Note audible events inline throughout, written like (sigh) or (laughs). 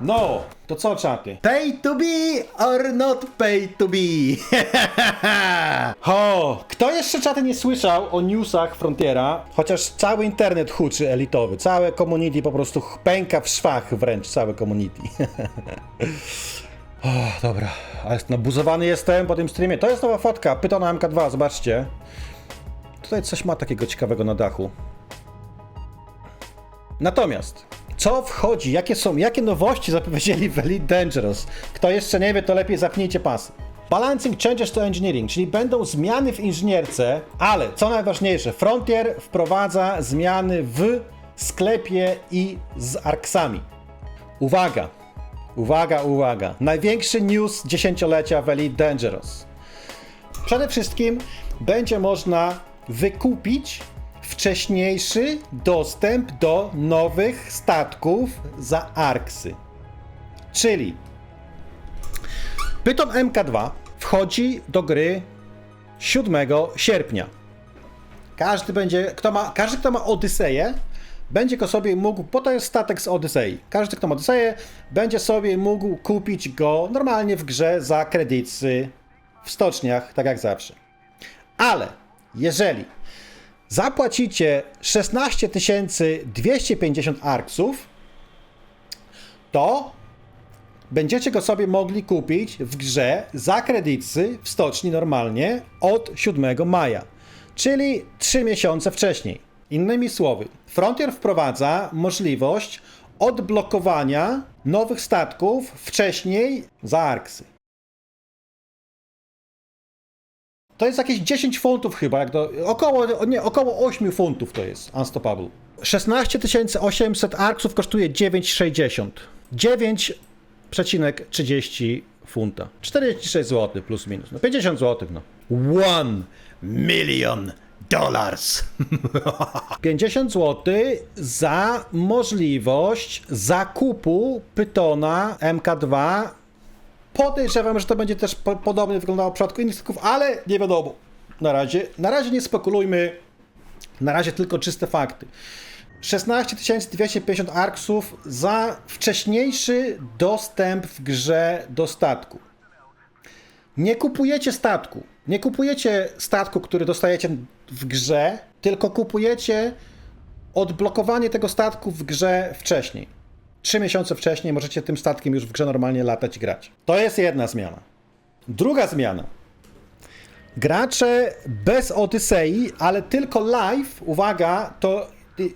No, to co czaty? Pay to be or not pay to be? (laughs) Ho, kto jeszcze czaty nie słyszał o newsach Frontiera? Chociaż cały internet huczy elitowy, całe community po prostu pęka w szwach wręcz, całe community. (laughs) o, dobra, ale nabuzowany jestem po tym streamie. To jest nowa fotka, Pytona MK2, zobaczcie. Tutaj coś ma takiego ciekawego na dachu. Natomiast, co wchodzi, jakie są, jakie nowości zapowiedzieli w Elite Dangerous? Kto jeszcze nie wie, to lepiej zapnijcie pasy. Balancing changes to engineering, czyli będą zmiany w inżynierce, ale co najważniejsze, Frontier wprowadza zmiany w sklepie i z arksami. Uwaga, uwaga, uwaga. Największy news dziesięciolecia w Elite Dangerous. Przede wszystkim będzie można wykupić wcześniejszy dostęp do nowych statków za Arksy. Czyli Python MK2 wchodzi do gry 7 sierpnia. Każdy będzie, kto ma, każdy kto ma Odyseję, będzie go sobie mógł, bo to jest statek z Odysei. Każdy kto ma Odyseję, będzie sobie mógł kupić go normalnie w grze za kredyty w stoczniach, tak jak zawsze. Ale jeżeli zapłacicie 16 250 arksów, to będziecie go sobie mogli kupić w grze za kredyty w stoczni normalnie od 7 maja, czyli 3 miesiące wcześniej. Innymi słowy, Frontier wprowadza możliwość odblokowania nowych statków wcześniej za arksy. To jest jakieś 10 funtów chyba, jak to, około, nie, około 8 funtów to jest Unstoppable. 16 800 arksów kosztuje 9,60. 9,30 funta. 46 zł plus minus. No 50 zł no. 1 million dollars. (laughs) 50 zł za możliwość zakupu Pytona MK2 Podejrzewam, że to będzie też po, podobnie wyglądało w przypadku innych statków, ale nie wiadomo. Na razie, na razie nie spekulujmy. Na razie tylko czyste fakty. 16 250 arksów za wcześniejszy dostęp w grze do statku. Nie kupujecie statku. Nie kupujecie statku, który dostajecie w grze, tylko kupujecie odblokowanie tego statku w grze wcześniej. Trzy miesiące wcześniej możecie tym statkiem już w grze normalnie latać i grać. To jest jedna zmiana. Druga zmiana. Gracze bez Odysei, ale tylko live, uwaga, to y,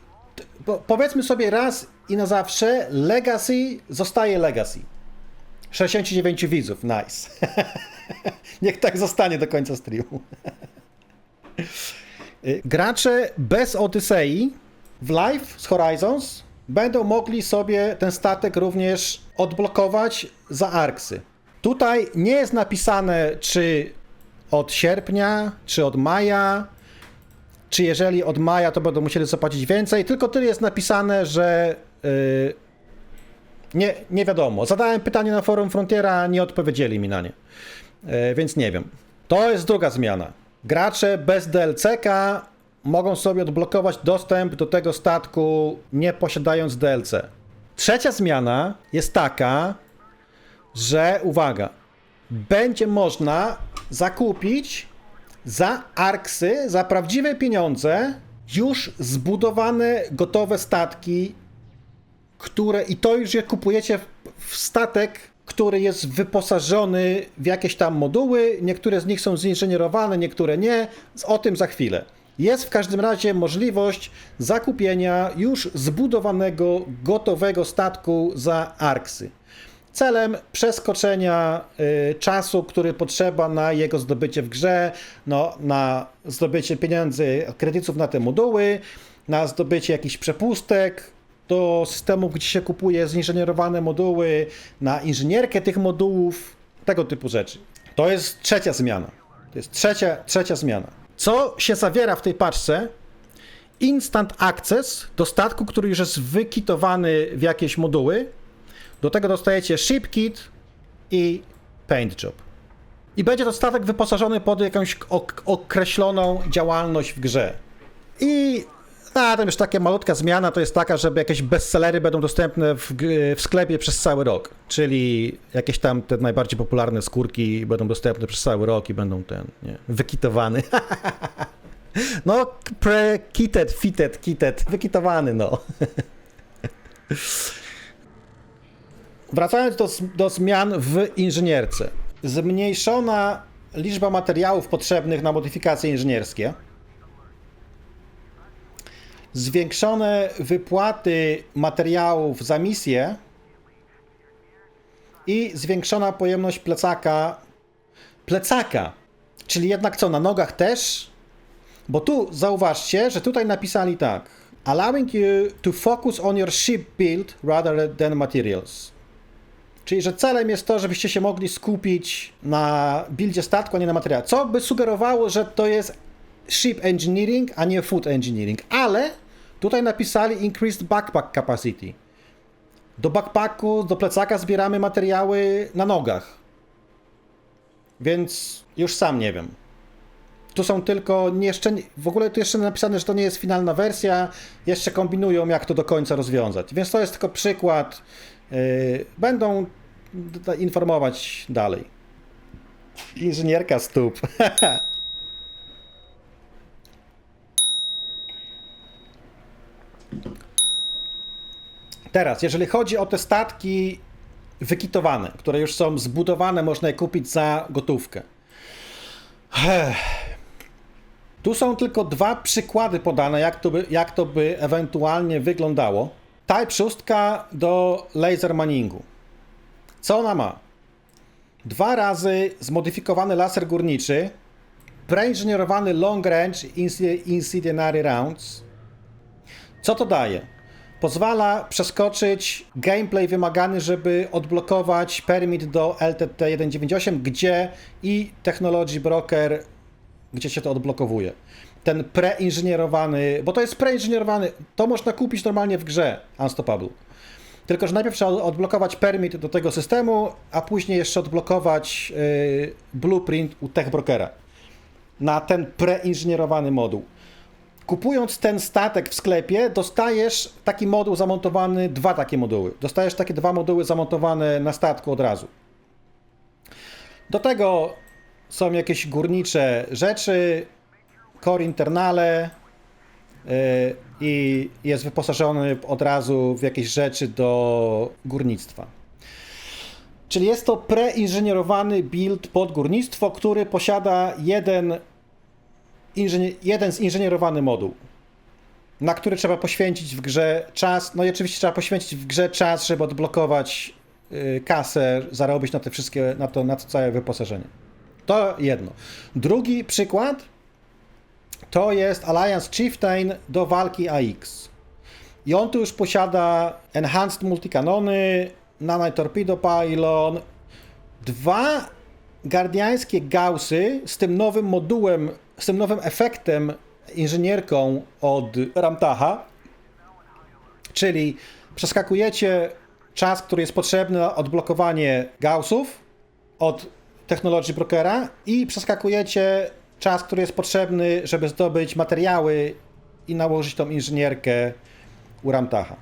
powiedzmy sobie raz i na zawsze, Legacy zostaje Legacy. 69 widzów, nice. (laughs) Niech tak zostanie do końca streamu. (laughs) Y, Gracze bez Odysei w live z Horizons będą mogli sobie ten statek również odblokować za Arksy. Tutaj nie jest napisane, czy od sierpnia, czy od maja, czy jeżeli od maja, to będą musieli zapłacić więcej, tylko tyle jest napisane, że yy, nie, nie wiadomo. Zadałem pytanie na forum Frontiera, nie odpowiedzieli mi na nie, yy, więc nie wiem. To jest druga zmiana. Gracze bez DLC-ka mogą sobie odblokować dostęp do tego statku nie posiadając DLC. Trzecia zmiana jest taka, że uwaga, będzie można zakupić za arksy, za prawdziwe pieniądze już zbudowane, gotowe statki, które i to już je kupujecie w, w statek, który jest wyposażony w jakieś tam moduły. Niektóre z nich są zinżynierowane, niektóre nie. O tym za chwilę. Jest w każdym razie możliwość zakupienia już zbudowanego, gotowego statku za arksy. Celem przeskoczenia y, czasu, który potrzeba na jego zdobycie w grze, no, na zdobycie pieniędzy, kredytów na te moduły, na zdobycie jakichś przepustek do systemu, gdzie się kupuje zinżynierowane moduły, na inżynierkę tych modułów, tego typu rzeczy. To jest trzecia zmiana. To jest trzecia, trzecia zmiana. Co się zawiera w tej paczce? Instant access do statku, który już jest wykitowany w jakieś moduły. Do tego dostajecie ship kit i paint job. I będzie to statek wyposażony pod jakąś ok- określoną działalność w grze. I A, tam już taka malutka zmiana to jest taka, żeby jakieś bestsellery będą dostępne w, w sklepie przez cały rok. Czyli jakieś tam te najbardziej popularne skórki będą dostępne przez cały rok i będą ten, nie, wykitowane. (laughs) No, pre-kitted, fitted, kitted, wykitowany, no. (laughs) Wracając do, do zmian w inżynierce. Zmniejszona liczba materiałów potrzebnych na modyfikacje inżynierskie. Zwiększone wypłaty materiałów za misję i zwiększona pojemność plecaka. Plecaka, czyli jednak co, na nogach też? Bo tu zauważcie, że tutaj napisali tak. Allowing you to focus on your ship build rather than materials. Czyli, że celem jest to, żebyście się mogli skupić na buildzie statku, a nie na materiale. Co by sugerowało, że to jest ship engineering, a nie food engineering. Ale tutaj napisali increased backpack capacity. Do backpacku, do plecaka zbieramy materiały na nogach. Więc już sam nie wiem. Tu są tylko jeszcze, w ogóle tu jeszcze napisane, że to nie jest finalna wersja, jeszcze kombinują jak to do końca rozwiązać. Więc to jest tylko przykład. Yy, Będą informować dalej. Inżynierka stóp. (laughs) Teraz, jeżeli chodzi o te statki wykitowane, które już są zbudowane, można je kupić za gotówkę. Tu są tylko dwa przykłady podane, jak to by, jak to by ewentualnie wyglądało. Type 6 do laser manningu. Co ona ma? Dwa razy zmodyfikowany laser górniczy, preinżynierowany long range incendiary rounds. Co to daje? Pozwala przeskoczyć gameplay wymagany, żeby odblokować permit do LTT 198, gdzie i Technology Broker, gdzie się to odblokowuje. Ten preinżynierowany, bo to jest preinżynierowany, to można kupić normalnie w grze Unstoppable. Tylko, że najpierw trzeba odblokować permit do tego systemu, a później jeszcze odblokować yy, blueprint u TechBrokera na ten preinżynierowany moduł. Kupując ten statek w sklepie, dostajesz taki moduł zamontowany, dwa takie moduły. Dostajesz takie dwa moduły zamontowane na statku od razu. Do tego są jakieś górnicze rzeczy, core internale yy, i jest wyposażony od razu w jakieś rzeczy do górnictwa. Czyli jest to preinżynierowany build pod górnictwo, który posiada jeden inżynier- jeden zinżynierowany moduł, na który trzeba poświęcić w grze czas. No i oczywiście trzeba poświęcić w grze czas, żeby odblokować y, kasę, zarobić na te wszystkie, na to, na to całe wyposażenie. To jedno. Drugi przykład to jest Alliance Chieftain do walki AX. I on tu już posiada Enhanced Multikanony, Nanite Torpedo Pylon, dwa gardiańskie gaussy z tym nowym modułem, z tym nowym efektem inżynierką od Ramtacha, czyli przeskakujecie czas, który jest potrzebny na odblokowanie gaussów od Technology Brokera i przeskakujecie czas, który jest potrzebny, żeby zdobyć materiały i nałożyć tą inżynierkę u Ramtacha.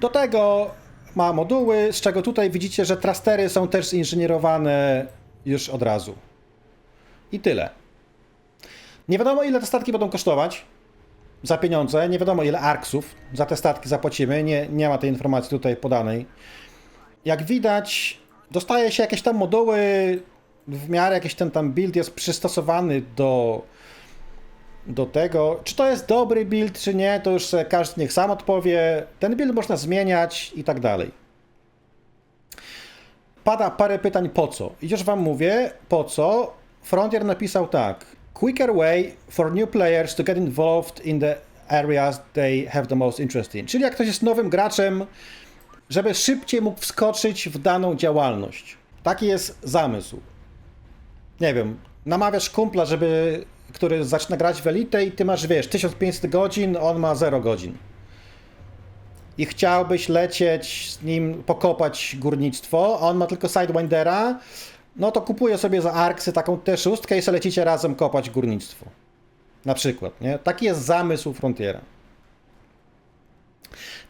Do tego ma moduły, z czego tutaj widzicie, że trastery są też zinżynierowane już od razu. I tyle. Nie wiadomo, ile te statki będą kosztować za pieniądze. Nie wiadomo, ile arksów za te statki zapłacimy. Nie, nie ma tej informacji tutaj podanej. Jak widać, dostaje się jakieś tam moduły, w miarę jakiś ten tam build jest przystosowany do, do tego. Czy to jest dobry build, czy nie, to już każdy niech sam odpowie. Ten build można zmieniać i tak dalej. Pada parę pytań po co. I już wam mówię po co. Frontier napisał tak. Quicker way for new players to get involved in the areas they have the most interest in. Czyli jak ktoś jest nowym graczem, żeby szybciej mógł wskoczyć w daną działalność. Taki jest zamysł. Nie wiem, namawiasz kumpla, żeby, który zaczyna grać w Elite i ty masz, wiesz, 1500 godzin, on ma 0 godzin. I chciałbyś lecieć z nim, pokopać górnictwo, a on ma tylko Sidewindera, no to kupuje sobie za Arksy taką T6 i sobie lecicie razem kopać górnictwo. Na przykład, nie? Taki jest zamysł Frontiera.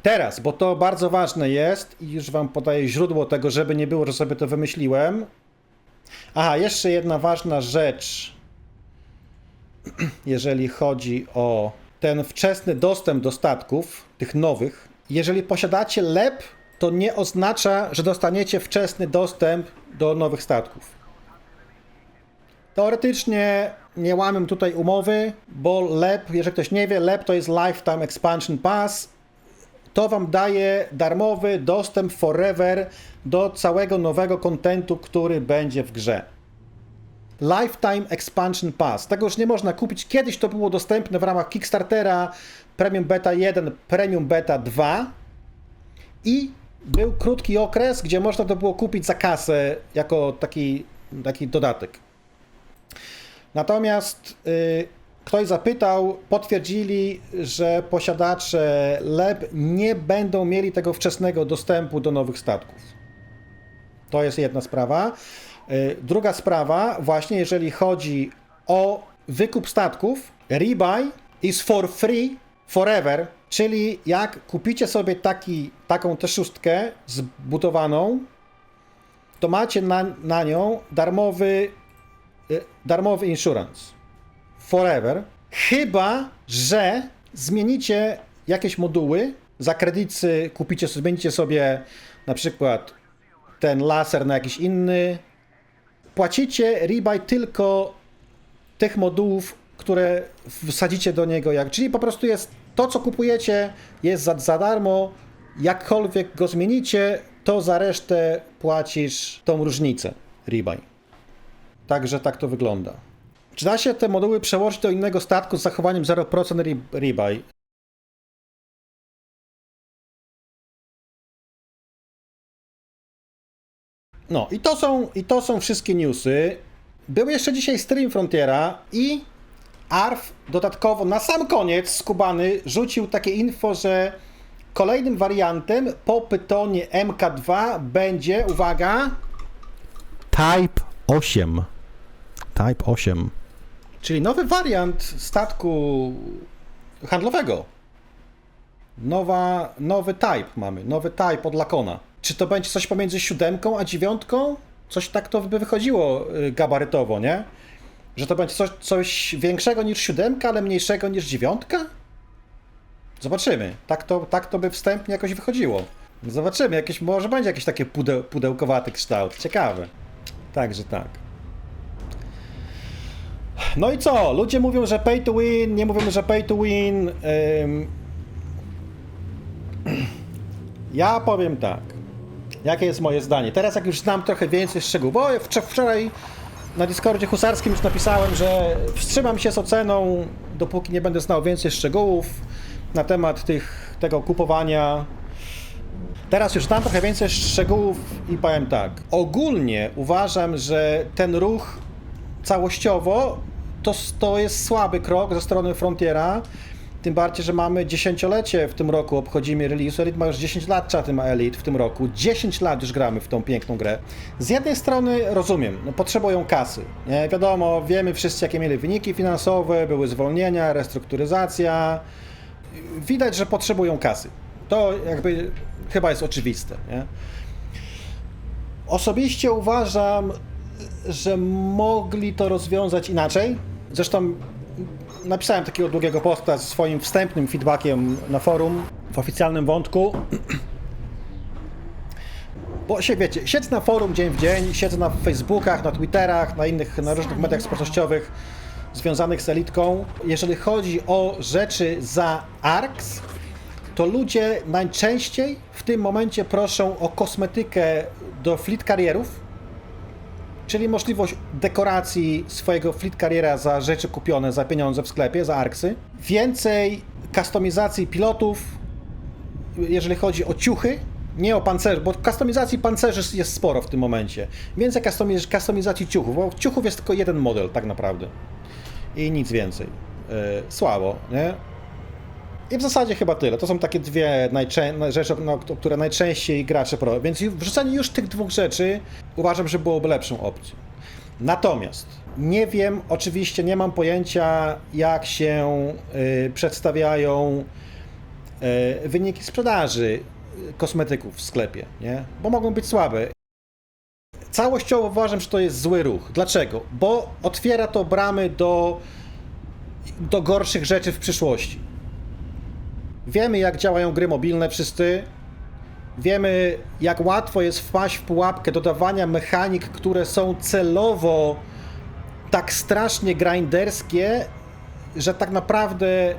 Teraz, bo to bardzo ważne jest i już wam podaję źródło tego, żeby nie było, że sobie to wymyśliłem. Aha, jeszcze jedna ważna rzecz, (clears throat) jeżeli chodzi o ten wczesny dostęp do statków, tych nowych. Jeżeli posiadacie LEP, to nie oznacza, że dostaniecie wczesny dostęp do nowych statków. Teoretycznie nie łamię tutaj umowy, bo LEP, jeżeli ktoś nie wie, LEP to jest Lifetime Expansion Pass. To wam daje darmowy dostęp forever do całego nowego kontentu, który będzie w grze. Lifetime Expansion Pass. Tego już nie można kupić. Kiedyś to było dostępne w ramach Kickstartera Premium Beta 1, Premium Beta 2 i był krótki okres, gdzie można to było kupić za kasę jako taki, taki dodatek. Natomiast y, ktoś zapytał, potwierdzili, że posiadacze LEP nie będą mieli tego wczesnego dostępu do nowych statków. To jest jedna sprawa. Y, Druga sprawa, właśnie jeżeli chodzi o wykup statków, rebuy is for free forever, czyli jak kupicie sobie taki, taką tę szóstkę zbudowaną, to macie na, na nią darmowy, y, darmowy insurance. Forever, chyba że zmienicie jakieś moduły, za kredycy kupicie, zmienicie sobie na przykład ten laser na jakiś inny, płacicie rebuy tylko tych modułów, które wsadzicie do niego, jak, czyli po prostu jest to, co kupujecie, jest za, za darmo, jakkolwiek go zmienicie, to za resztę płacisz tą różnicę rebuy. Także tak to wygląda. Czy da się te moduły przełożyć do innego statku z zachowaniem 0% re- rebuy? No i to są, i to są wszystkie newsy. Był jeszcze dzisiaj stream Frontiera i ARF dodatkowo na sam koniec skubany rzucił takie info, że kolejnym wariantem po Pytonie MK2 będzie, uwaga, Type 8. Type 8. Czyli nowy wariant statku handlowego. Nowa, nowy type mamy, nowy type od Lakona. Czy to będzie coś pomiędzy siódemką a dziewiątką? Coś tak to by wychodziło y, gabarytowo, nie? Że to będzie coś, coś większego niż siódemka, ale mniejszego niż dziewiątka? Zobaczymy. Tak to, tak to by wstępnie jakoś wychodziło. Zobaczymy, jakieś, może będzie jakiś taki pudeł, pudełkowaty kształt. Ciekawe. Także tak. No i co? Ludzie mówią, że pay to win, nie mówią, że pay to win. (clears throat) Ja powiem tak. Jakie jest moje zdanie? Teraz jak już znam trochę więcej szczegółów, bo wczor- wczoraj na Discordzie husarskim już napisałem, że wstrzymam się z oceną, dopóki nie będę znał więcej szczegółów na temat tych, tego kupowania. Teraz już znam trochę więcej szczegółów i powiem tak. Ogólnie uważam, że ten ruch całościowo to, to jest słaby krok ze strony Frontiera. Tym bardziej, że mamy dziesięciolecie w tym roku, obchodzimy release. Elite ma już 10 lat, czaty ma Elite w tym roku. 10 lat już gramy w tą piękną grę. Z jednej strony rozumiem, no, potrzebują kasy. Nie? Wiadomo, wiemy wszyscy, jakie mieli wyniki finansowe, były zwolnienia, restrukturyzacja. Widać, że potrzebują kasy. To jakby chyba jest oczywiste. Nie? Osobiście uważam, że mogli to rozwiązać inaczej. Zresztą napisałem takiego długiego posta ze swoim wstępnym feedbackiem na forum w oficjalnym wątku. Bo się wiecie, siedzę na forum dzień w dzień, siedzę na Facebookach, na Twitterach, na innych, na różnych mediach społecznościowych związanych z elitką. Jeżeli chodzi o rzeczy za ARX, to ludzie najczęściej w tym momencie proszą o kosmetykę do fleet karierów, czyli możliwość dekoracji swojego fleet kariera za rzeczy kupione za pieniądze w sklepie, za arksy. Więcej kustomizacji pilotów, jeżeli chodzi o ciuchy, nie o pancerze, bo kustomizacji pancerzy jest sporo w tym momencie. Więcej kustomiz- kustomizacji ciuchów, bo ciuchów jest tylko jeden model tak naprawdę. I nic więcej. Yy, słabo, nie? I w zasadzie chyba tyle. To są takie dwie najczę- rzeczy, no, które najczęściej gracze pro. Więc wrzucenie już tych dwóch rzeczy uważam, że byłoby lepszą opcją. Natomiast Nie wiem, oczywiście nie mam pojęcia, jak się y, przedstawiają y, wyniki sprzedaży kosmetyków w sklepie, nie? Bo mogą być słabe. Całościowo uważam, że to jest zły ruch. Dlaczego? Bo otwiera to bramy do, do gorszych rzeczy w przyszłości. Wiemy, jak działają gry mobilne wszyscy. Wiemy, jak łatwo jest wpaść w pułapkę dodawania mechanik, które są celowo tak strasznie grinderskie, że tak naprawdę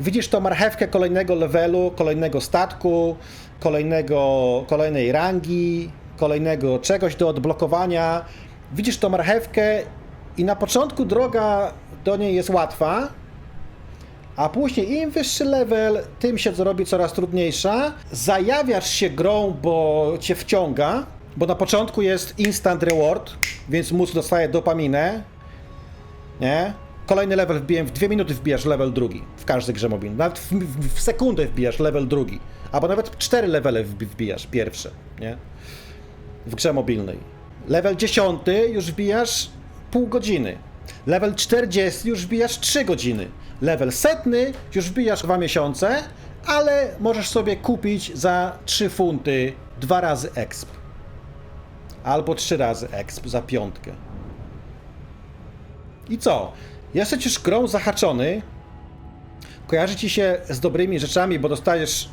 widzisz tą marchewkę kolejnego levelu, kolejnego statku, kolejnego, kolejnej rangi, kolejnego czegoś do odblokowania. Widzisz tą marchewkę i na początku droga do niej jest łatwa, a później im wyższy level, tym się robi coraz trudniejsza. Zajawiasz się grą, bo cię wciąga, bo na początku jest instant reward, więc mózg dostaje dopaminę, nie? Kolejny level wbijem, w dwie minuty wbijasz level drugi w każdej grze mobilnej. Nawet w, w, w sekundę wbijasz level drugi. Albo nawet cztery levele wbi- wbijasz pierwsze, nie? W grze mobilnej. Level 10 już wbijasz pół godziny. Level 40 już wbijasz 3 godziny. Level setny już wbijasz 2 miesiące, ale możesz sobie kupić za 3 funty dwa razy exp. Albo 3 razy exp za piątkę. I co? Jesteś już grą zahaczony, kojarzy ci się z dobrymi rzeczami, bo dostajesz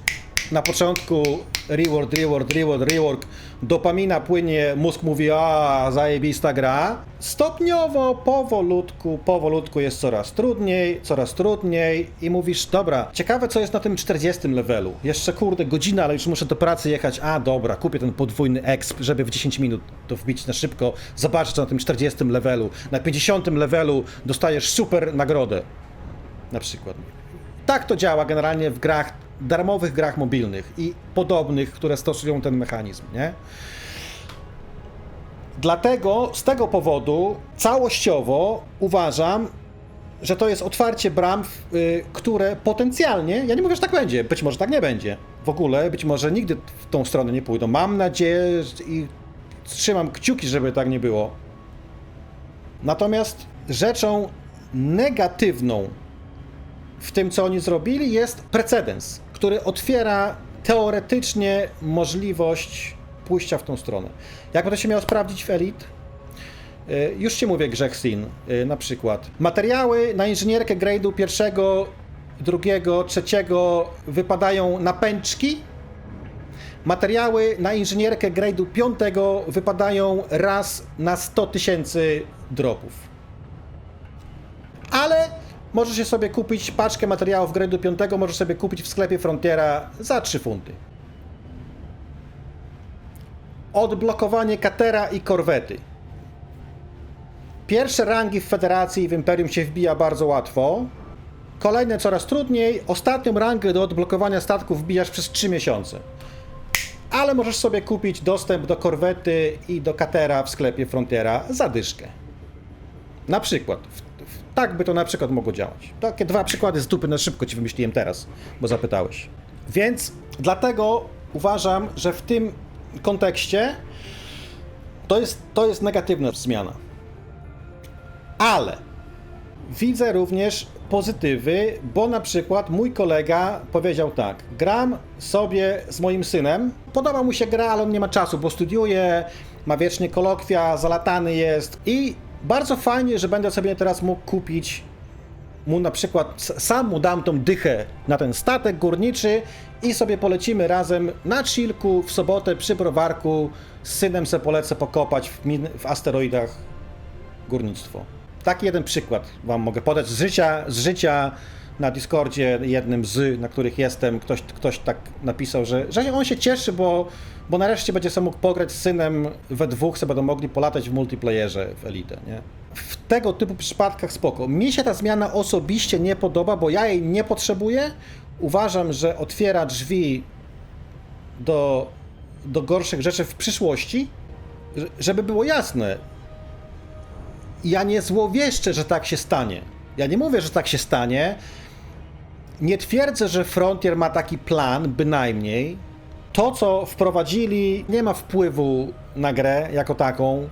na początku reward, reward, reward, reward, dopamina płynie, mózg mówi, a zajebista gra. Stopniowo, powolutku, powolutku jest coraz trudniej, coraz trudniej i mówisz, dobra, ciekawe co jest na tym 40 levelu. Jeszcze kurde, godzina, ale już muszę do pracy jechać, a dobra, kupię ten podwójny exp, żeby w 10 minut to wbić na szybko, zobaczyć co na tym 40 levelu. Na 50 levelu dostajesz super nagrodę. Na przykład. Tak to działa generalnie w grach, darmowych grach mobilnych i podobnych, które stosują ten mechanizm, nie? Dlatego z tego powodu całościowo uważam, że to jest otwarcie bram, y, które potencjalnie, ja nie mówię, że tak będzie, być może tak nie będzie. W ogóle, być może nigdy w tą stronę nie pójdą. Mam nadzieję i trzymam kciuki, żeby tak nie było. Natomiast rzeczą negatywną w tym, co oni zrobili, jest precedens, który otwiera teoretycznie możliwość pójścia w tą stronę. Jak to się miało sprawdzić w Elite? Y, Już ci mówię grzech Sin, y, na przykład. Materiały na inżynierkę grade'u pierwszego, drugiego, trzeciego wypadają na pęczki. Materiały na inżynierkę grade'u piątego wypadają raz na 100 tysięcy dropów. Ale możesz sobie kupić, paczkę materiałów grade'u piątego możesz sobie kupić w sklepie Frontiera za 3 funty. Odblokowanie katera i korwety. Pierwsze rangi w Federacji i w Imperium się wbija bardzo łatwo. Kolejne coraz trudniej. Ostatnią rangę do odblokowania statków wbijasz przez 3 miesiące. Ale możesz sobie kupić dostęp do korwety i do katera w sklepie Frontiera za dyszkę. Na przykład. W, tak by to na przykład mogło działać. Takie dwa przykłady z dupy na szybko ci wymyśliłem teraz, bo zapytałeś. Więc dlatego uważam, że w tym kontekście to jest, to jest negatywna zmiana. Ale widzę również pozytywy, bo na przykład mój kolega powiedział tak: Gram sobie z moim synem, podoba mu się gra, ale on nie ma czasu, bo studiuje, ma wiecznie kolokwia, zalatany jest i bardzo fajnie, że będę sobie teraz mógł kupić mu na przykład, sam mu dam tą dychę na ten statek górniczy i sobie polecimy razem na chillku w sobotę przy browarku z synem se polecę pokopać w, min- w asteroidach górnictwo. Taki jeden przykład wam mogę podać z życia, z życia na Discordzie, jednym z, na których jestem, ktoś, ktoś tak napisał, że, że on się cieszy, bo, bo nareszcie będzie sobie mógł pograć z synem we dwóch, sobie będą mogli polatać w multiplayerze w Elite, nie? W tego typu przypadkach spoko. Mi się ta zmiana osobiście nie podoba, bo ja jej nie potrzebuję. Uważam, że otwiera drzwi do, do gorszych rzeczy w przyszłości. Że- Żeby było jasne, ja nie złowieszczę, że tak się stanie. Ja nie mówię, że tak się stanie. Nie twierdzę, że Frontier ma taki plan, bynajmniej. To, co wprowadzili, nie ma wpływu na grę jako taką.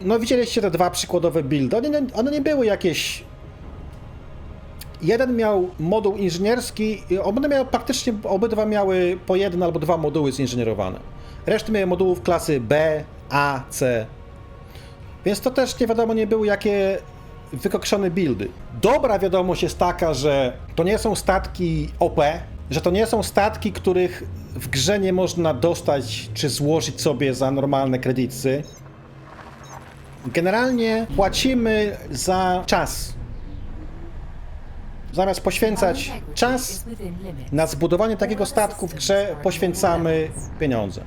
No widzieliście te dwa przykładowe buildy. One, one nie były jakieś... Jeden miał moduł inżynierski, one miały praktycznie, obydwa miały po jeden albo dwa moduły zinżynierowane. Reszty miały modułów klasy B, A, C. Więc to też nie wiadomo nie były jakie wykokszone buildy. Dobra wiadomość jest taka, że to nie są statki OP, że to nie są statki, których w grze nie można dostać czy złożyć sobie za normalne kredyty. Generalnie płacimy za czas. Zamiast poświęcać czas na zbudowanie takiego statku w grze, poświęcamy pieniądze.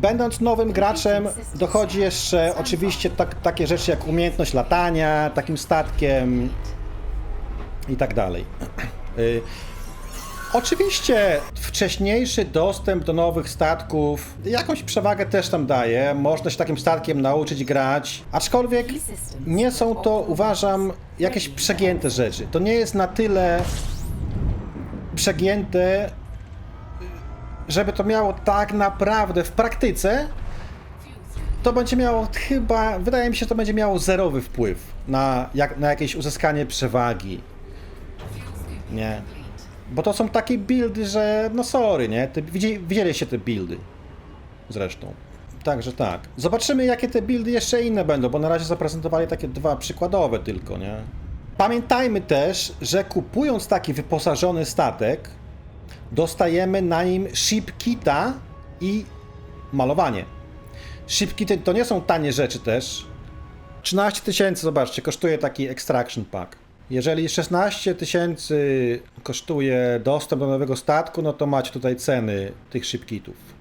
Będąc nowym graczem, dochodzi jeszcze oczywiście tak, takie rzeczy jak umiejętność latania takim statkiem i tak dalej. Y, Oczywiście wcześniejszy dostęp do nowych statków jakąś przewagę też tam daje. Można się takim statkiem nauczyć grać, aczkolwiek nie są to, uważam, jakieś przegięte rzeczy. To nie jest na tyle przegięte, żeby to miało tak naprawdę w praktyce, to będzie miało chyba, wydaje mi się, to będzie miało zerowy wpływ na, jak, na jakieś uzyskanie przewagi. Nie. Bo to są takie buildy, że no sorry, nie? Te, widzi, widzieliście te buildy. Zresztą. Także tak. Zobaczymy, jakie te buildy jeszcze inne będą, bo na razie zaprezentowali takie dwa przykładowe tylko, nie? Pamiętajmy też, że kupując taki wyposażony statek, dostajemy na nim ship kita i malowanie. Ship kity to nie są tanie rzeczy też. 13 tysięcy, zobaczcie, kosztuje taki extraction pack. Jeżeli 16 tysięcy kosztuje dostęp do nowego statku, no to macie tutaj ceny tych ship kitów.